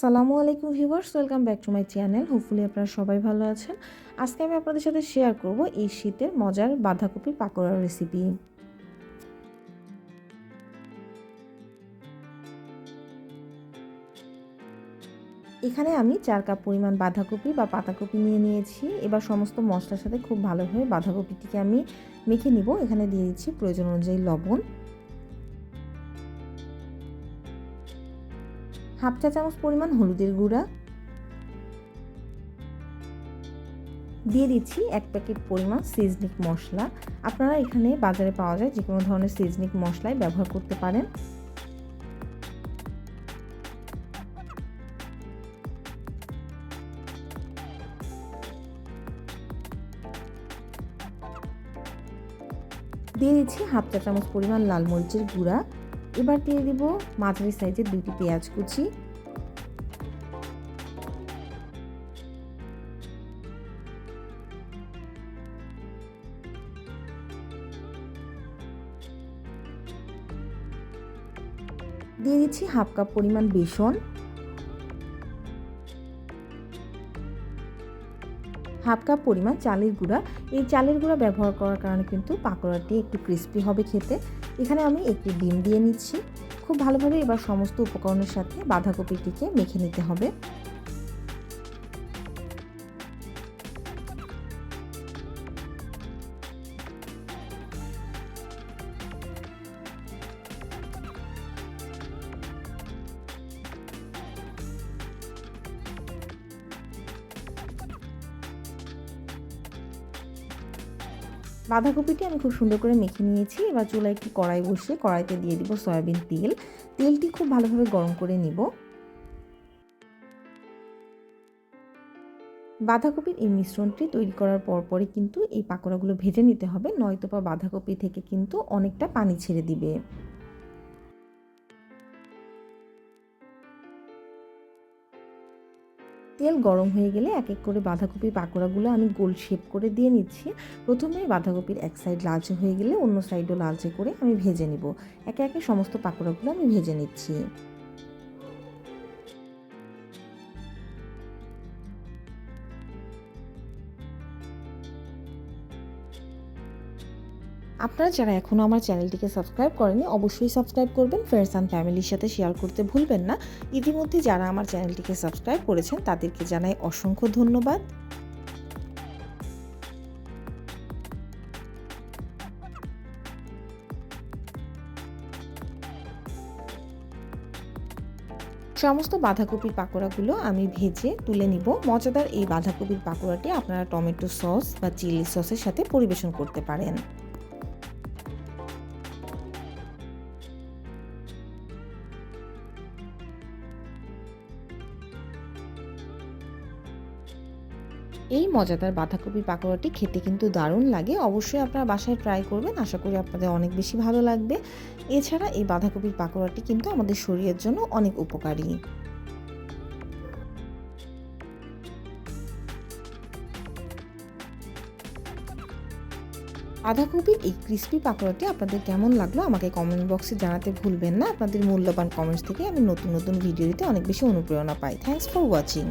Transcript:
সালামু আলাইকুম viewers, welcome back to my channel. Hopefully আপনারা সবাই ভালো আছেন। আজকে আমি আপনাদের সাথে শেয়ার করব এই শীতের মজার বাঁধাকপি পাকোড়ার রেসিপি এখানে আমি চার কাপ পরিমাণ বাঁধাকপি বা পাতাকপি নিয়ে নিয়েছি। এবার সমস্ত মশলার সাথে খুব ভালোভাবে বাঁধাকপিটিকে আমি মেখে নিব। এখানে দিয়ে দিচ্ছি প্রয়োজন অনুযায়ী লবণ। হাফ চা চামচ পরিমাণ হলুদের গুঁড়া। দিয়ে দিচ্ছি এক প্যাকেট পরিমাণ সিজনিক মশলা। আপনারা এখানে বাজারে পাওয়া যায় যে কোনো ধরনের সিজনিক মশলাই ব্যবহার করতে পারেন। দিয়ে দিচ্ছি হাফ চা চামচ পরিমাণ লাল মরিচের গুঁড়া। এবার দিয়ে দিব মাঝারি সাইজের দুটি পেঁয়াজ কুচি। দিয়ে দিচ্ছি হাফ কাপ পরিমাণ বেসন। হাফ কাপ পরিমাণ চালের গুঁড়া। এই চালের গুঁড়া ব্যবহার করার কারণে কিন্তু পাকোড়াটি একটু ক্রিস্পি হবে খেতে। এখানে আমি একটি ডিম দিয়ে নিচ্ছি। খুব ভালোভাবে এবার সমস্ত উপকরণের সাথে বাঁধাকপিটিকে মেখে নিতে হবে। বাঁধাকপিটি আমি খুব সুন্দর করে মেখে নিয়েছি। এবার চুলা একটি কড়াই বসিয়ে কড়াইতে দিয়ে দিব সয়াবিন তেল। তেলটি খুব ভালোভাবে গরম করে নিব। বাঁধাকপির এই মিশ্রণটি তৈরি করার পরপরই কিন্তু এই পাকোড়াগুলো ভেজে নিতে হবে নয়তো বা বাঁধাকপি থেকে কিন্তু অনেকটা পানি ছেড়ে দিবে। তেল গরম হয়ে গেলে এক এক করে বাঁধাকপির পাকোড়াগুলো আমি গোল শেপ করে দিয়ে নিচ্ছি। প্রথমে বাঁধাকপির এক সাইড লালচে হয়ে গেলে অন্য সাইডও লালচে করে আমি ভেজে নিব। একে একে সমস্ত পাকোড়াগুলো আমি ভেজে নিচ্ছি। আপনারা যারা এখনও আমার চ্যানেলটিকে সাবস্ক্রাইব করেনি অবশ্যই সাবস্ক্রাইব করবেন। ফ্রেন্ডস অ্যান্ড ফ্যামিলির সাথে শেয়ার করতে ভুলবেন না। ইতিমধ্যে যারা আমার চ্যানেলটিকে সাবস্ক্রাইব করেছেন, তাদেরকে জানাই অসংখ্য ধন্যবাদ। সমস্ত বাঁধাকপির পাকোড়াগুলো আমি ভেজে তুলে নিব। মজাদার এই বাঁধাকপির পাকোড়াটি আপনারা টমেটো সস বা চিলি সসের সাথে পরিবেশন করতে পারেন। এই মজাদার বাঁধাকপির পাকোড়াটি খেতে কিন্তু দারুণ লাগে। অবশ্যই আপনারা বাসায় ট্রাই করবেন। আশা করি আপনাদের অনেক বেশি ভালো লাগবে। এছাড়া এই বাঁধাকপির পাকোড়াটি কিন্তু আমাদের শরীরের জন্য অনেক উপকারী। বাঁধাকপির এই ক্রিস্পি পাকোড়াটি আপনাদের কেমন লাগল আমাকে কমেন্ট বক্সে জানাতে ভুলবেন না। আপনাদের মূল্যবান কমেন্টস থেকে আমি নতুন নতুন ভিডিও দিতে অনেক বেশি অনুপ্রেরণা পাই। Thanks for watching